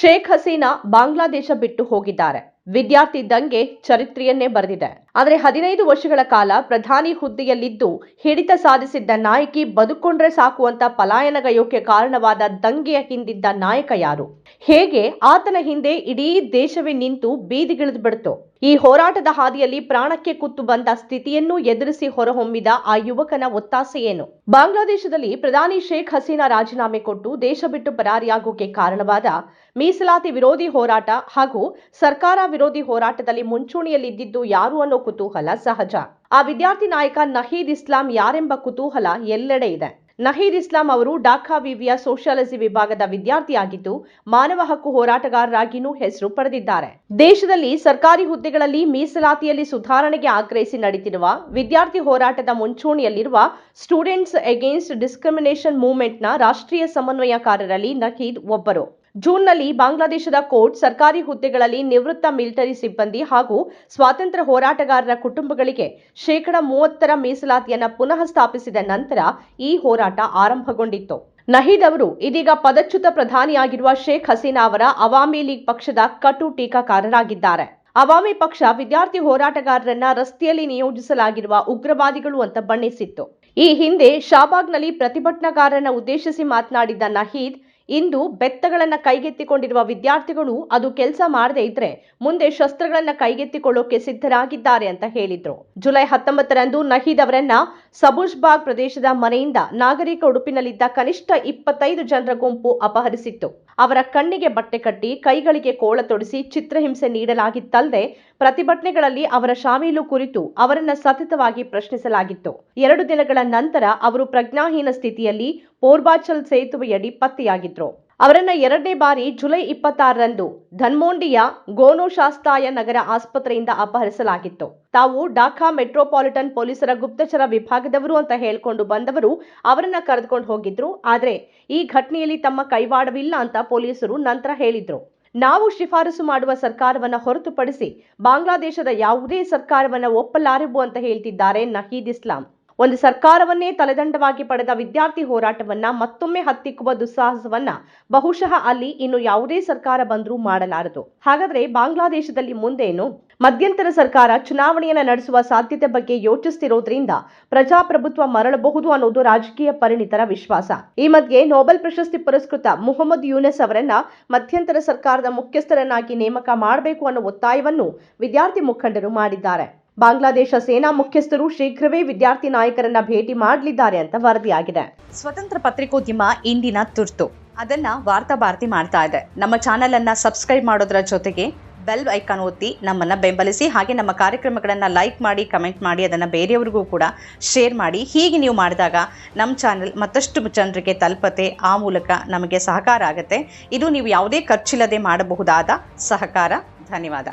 ಶೇಖ್ ಹಸೀನಾ ಬಾಂಗ್ಲಾದೇಶ ಬಿಟ್ಟು ಹೋಗಿದ್ದಾರೆ. ವಿದ್ಯಾರ್ಥಿ ದಂಗೆ ಚರಿತ್ರೆಯನ್ನೇ ಬರೆದಿದೆ. ಆದರೆ ಹದಿನೈದು ವರ್ಷಗಳ ಕಾಲ ಪ್ರಧಾನಿ ಹುದ್ದೆಯಲ್ಲಿದ್ದು ಹಿಡಿತ ಸಾಧಿಸಿದ್ದ ನಾಯಕಿ ಬದುಕೊಂಡ್ರೆ ಸಾಕು ಅಂತ ಪಲಾಯನಗಯೋಕೆ ಕಾರಣವಾದ ದಂಗೆಯ ಹಿಂದಿದ್ದ ನಾಯಕ ಯಾರು? ಹೇಗೆ ಆತನ ಹಿಂದೆ ಇಡೀ ದೇಶವೇ ನಿಂತು ಬೀದಿಗಿಳಿದು ಬಿಡ್ತು? ಈ ಹೋರಾಟದ ಹಾದಿಯಲ್ಲಿ ಪ್ರಾಣಕ್ಕೆ ಕುತ್ತು ಬಂದ ಸ್ಥಿತಿಯನ್ನು ಎದುರಿಸಿ ಹೊರಹೊಮ್ಮಿದ ಆ ಯುವಕನ ಒತ್ತಾಸೆ ಏನು? ಬಾಂಗ್ಲಾದೇಶದಲ್ಲಿ ಪ್ರಧಾನಿ ಶೇಖ್ ಹಸೀನಾ ರಾಜೀನಾಮೆ ಕೊಟ್ಟು ದೇಶ ಬಿಟ್ಟು ಪರಾರಿಯಾಗೋಕೆ ಕಾರಣವಾದ ಮೀಸಲಾತಿ ವಿರೋಧಿ ಹೋರಾಟ ಹಾಗೂ ಸರ್ಕಾರ ವಿರೋಧಿ ಹೋರಾಟದಲ್ಲಿ ಮುಂಚೂಣಿಯಲ್ಲಿದ್ದಿದ್ದು ಯಾರು ಅನ್ನೋ ಕುತೂಹಲ ಸಹಜ. ಆ ವಿದ್ಯಾರ್ಥಿ ನಾಯಕ ನಹೀದ್ ಇಸ್ಲಾಂ ಯಾರೆಂಬ ಕುತೂಹಲ ಎಲ್ಲೆಡೆ ಇದೆ. ನಹೀದ್ ಇಸ್ಲಾಂ ಅವರು ಡಾಕಾ ವಿವಿಯ ಸೋಷಿಯಾಲಜಿ ವಿಭಾಗದ ವಿದ್ಯಾರ್ಥಿಯಾಗಿದ್ದು, ಮಾನವ ಹಕ್ಕು ಹೋರಾಟಗಾರರಾಗಿಯೂ ಹೆಸರು ಪಡೆದಿದ್ದಾರೆ. ದೇಶದಲ್ಲಿ ಸರ್ಕಾರಿ ಹುದ್ದೆಗಳಲ್ಲಿ ಮೀಸಲಾತಿಯಲ್ಲಿ ಸುಧಾರಣೆಗೆ ಆಗ್ರಹಿಸಿ ನಡೆಯುತ್ತಿರುವ ವಿದ್ಯಾರ್ಥಿ ಹೋರಾಟದ ಮುಂಚೂಣಿಯಲ್ಲಿರುವ ಸ್ಟೂಡೆಂಟ್ಸ್ ಅಗೇನ್ಸ್ಟ್ ಡಿಸ್ಕ್ರಿಮಿನೇಷನ್ ಮೂವ್ಮೆಂಟ್ನ ರಾಷ್ಟ್ರೀಯ ಸಮನ್ವಯಕಾರರಲ್ಲಿ ನಹೀದ್ ಒಬ್ಬರು. ಜೂನ್ನಲ್ಲಿ ಬಾಂಗ್ಲಾದೇಶದ ಕೋರ್ಟ್ ಸರ್ಕಾರಿ ಹುದ್ದೆಗಳಲ್ಲಿ ನಿವೃತ್ತ ಮಿಲಿಟರಿ ಸಿಬ್ಬಂದಿ ಹಾಗೂ ಸ್ವಾತಂತ್ರ್ಯ ಹೋರಾಟಗಾರರ ಕುಟುಂಬಗಳಿಗೆ ಶೇಕಡ ಮೂವತ್ತರ ಮೀಸಲಾತಿಯನ್ನು ಪುನಃ ಸ್ಥಾಪಿಸಿದ ನಂತರ ಈ ಹೋರಾಟ ಆರಂಭಗೊಂಡಿತ್ತು. ನಹೀದ್ ಅವರು ಇದೀಗ ಪದಚ್ಯುತ ಪ್ರಧಾನಿಯಾಗಿರುವ ಶೇಖ್ ಹಸೀನಾ ಅವರ ಅವಾಮಿ ಲೀಗ್ ಪಕ್ಷದ ಕಟು ಟೀಕಾಕಾರರಾಗಿದ್ದಾರೆ. ಅವಾಮಿ ಪಕ್ಷ ವಿದ್ಯಾರ್ಥಿ ಹೋರಾಟಗಾರರನ್ನ ರಸ್ತೆಯಲ್ಲಿ ನಿಯೋಜಿಸಲಾಗಿರುವ ಉಗ್ರವಾದಿಗಳು ಅಂತ ಬಣ್ಣಿಸಿತ್ತು. ಈ ಹಿಂದೆ ಶಾಬಾಗ್ನಲ್ಲಿ ಪ್ರತಿಭಟನಾಕಾರರನ್ನ ಉದ್ದೇಶಿಸಿ ಮಾತನಾಡಿದ್ದ ನಹೀದ್ ಇಂದು ಬೆತ್ತಗಳನ್ನ ಕೈಗೆತ್ತಿಕೊಂಡಿರುವ ವಿದ್ಯಾರ್ಥಿಗಳು ಅದು ಕೆಲಸ ಮಾಡದೇ ಇದ್ರೆ ಮುಂದೆ ಶಸ್ತ್ರಗಳನ್ನ ಕೈಗೆತ್ತಿಕೊಳ್ಳೋಕೆ ಸಿದ್ಧರಾಗಿದ್ದಾರೆ ಅಂತ ಹೇಳಿದ್ರು. ಜುಲೈ ಹತ್ತೊಂಬತ್ತರಂದು ನಹೀದ್ ಅವರನ್ನ ಸಬುಜ್ಬಾಗ್ ಪ್ರದೇಶದ ಮನೆಯಿಂದ ನಾಗರಿಕ ಉಡುಪಿನಲ್ಲಿದ್ದ ಕನಿಷ್ಠ ಇಪ್ಪತ್ತೈದು ಜನರ ಗುಂಪು ಅಪಹರಿಸಿತ್ತು. ಅವರ ಕಣ್ಣಿಗೆ ಬಟ್ಟೆ ಕಟ್ಟಿ ಕೈಗಳಿಗೆ ಕೋಳ ತೊಡಿಸಿ ಚಿತ್ರಹಿಂಸೆ ನೀಡಲಾಗಿತ್ತಲ್ಲದೆ ಪ್ರತಿಭಟನೆಗಳಲ್ಲಿ ಅವರ ಶಾಮೀಲು ಕುರಿತು ಅವರನ್ನ ಸತತವಾಗಿ ಪ್ರಶ್ನಿಸಲಾಗಿತ್ತು. ಎರಡು ದಿನಗಳ ನಂತರ ಅವರು ಪ್ರಜ್ಞಾಹೀನ ಸ್ಥಿತಿಯಲ್ಲಿ ಪೋರ್ಬಾಚಲ್ ಸೇತುವೆಯಡಿ ಪತ್ತೆಯಾಗಿದ್ರು. ಅವರನ್ನ ಎರಡನೇ ಬಾರಿ ಜುಲೈ ಇಪ್ಪತ್ತಾರರಂದು ಧನ್ಮೋಂಡಿಯ ಗೋನೋಶಾಸ್ತಾಯ ನಗರ ಆಸ್ಪತ್ರೆಯಿಂದ ಅಪಹರಿಸಲಾಗಿತ್ತು. ತಾವು ಢಾಕಾ ಮೆಟ್ರೋಪಾಲಿಟನ್ ಪೊಲೀಸರ ಗುಪ್ತಚರ ವಿಭಾಗದವರು ಅಂತ ಹೇಳ್ಕೊಂಡು ಬಂದವರು ಅವರನ್ನ ಕರೆದುಕೊಂಡು ಹೋಗಿದ್ರು. ಆದ್ರೆ ಈ ಘಟನೆಯಲ್ಲಿ ತಮ್ಮ ಕೈವಾಡವಿಲ್ಲ ಅಂತ ಪೊಲೀಸರು ನಂತರ ಹೇಳಿದ್ರು. ನಾವು ಶಿಫಾರಸು ಮಾಡುವ ಸರ್ಕಾರವನ್ನ ಹೊರತುಪಡಿಸಿ ಬಾಂಗ್ಲಾದೇಶದ ಯಾವುದೇ ಸರ್ಕಾರವನ್ನ ಒಪ್ಪಲಾರೆವು ಅಂತ ಹೇಳ್ತಿದ್ದಾರೆ ನಹೀದ್ ಇಸ್ಲಾಂ. ಒಂದು ಸರ್ಕಾರವನ್ನೇ ತಲೆದಂಡವಾಗಿ ಪಡೆದ ವಿದ್ಯಾರ್ಥಿ ಹೋರಾಟವನ್ನ ಮತ್ತೊಮ್ಮೆ ಹತ್ತಿಕ್ಕುವ ದುಸ್ಸಾಹಸವನ್ನ ಬಹುಶಃ ಅಲ್ಲಿ ಇನ್ನು ಯಾವುದೇ ಸರ್ಕಾರ ಬಂದರೂ ಮಾಡಲಾರದು. ಹಾಗಾದ್ರೆ ಬಾಂಗ್ಲಾದೇಶದಲ್ಲಿ ಮುಂದೇನು? ಮಧ್ಯಂತರ ಸರ್ಕಾರ ಚುನಾವಣೆಯನ್ನು ನಡೆಸುವ ಸಾಧ್ಯತೆ ಬಗ್ಗೆ ಯೋಚಿಸ್ತಿರೋದ್ರಿಂದ ಪ್ರಜಾಪ್ರಭುತ್ವ ಮರಳಬಹುದು ಅನ್ನೋದು ರಾಜಕೀಯ ಪರಿಣಿತರ ವಿಶ್ವಾಸ. ಈ ಮಧ್ಯೆ ನೋಬೆಲ್ ಪ್ರಶಸ್ತಿ ಪುರಸ್ಕೃತ ಮುಹಮ್ಮದ್ ಯೂನೆಸ್ ಅವರನ್ನ ಮಧ್ಯಂತರ ಸರ್ಕಾರದ ಮುಖ್ಯಸ್ಥರನ್ನಾಗಿ ನೇಮಕ ಮಾಡಬೇಕು ಅನ್ನೋ ಒತ್ತಾಯವನ್ನು ವಿದ್ಯಾರ್ಥಿ ಮುಖಂಡರು ಮಾಡಿದ್ದಾರೆ. ಬಾಂಗ್ಲಾದೇಶ ಸೇನಾ ಮುಖ್ಯಸ್ಥರು ಶೀಘ್ರವೇ ವಿದ್ಯಾರ್ಥಿ ನಾಯಕರನ್ನ ಭೇಟಿ ಮಾಡಲಿದ್ದಾರೆ ಅಂತ ವರದಿಯಾಗಿದೆ. ಸ್ವತಂತ್ರ ಪತ್ರಿಕೋದ್ಯಮ ಇಂದಿನ ತುರ್ತು. ಅದನ್ನ ವಾರ್ತಾ ಭಾರತಿ ಮಾಡ್ತಾ ಇದೆ. ನಮ್ಮ ಚಾನೆಲ್ ಅನ್ನ ಸಬ್ಸ್ಕ್ರೈಬ್ ಮಾಡೋದ್ರ ಜೊತೆಗೆ ಬೆಲ್ ಐಕಾನ್ ಒತ್ತಿ ನಮ್ಮನ್ನ ಬೆಂಬಲಿಸಿ ಹಾಗೆ ನಮ್ಮ ಕಾರ್ಯಕ್ರಮಗಳನ್ನ ಲೈಕ್ ಮಾಡಿ ಕಮೆಂಟ್ ಮಾಡಿ, ಅದನ್ನ ಬೇರೆಯವ್ರಿಗೂ ಕೂಡ ಶೇರ್ ಮಾಡಿ. ಹೀಗೆ ನೀವು ಮಾಡಿದಾಗ ನಮ್ಮ ಚಾನೆಲ್ ಮತ್ತಷ್ಟು ಜನರಿಗೆ ತಲುಪತೆ ಆ ಮೂಲಕ ನಮಗೆ ಸಹಕಾರ ಆಗುತ್ತೆ. ಇದು ನೀವು ಯಾವುದೇ ಖರ್ಚಿಲ್ಲದೆ ಮಾಡಬಹುದಾದ ಸಹಕಾರ. ಧನ್ಯವಾದ.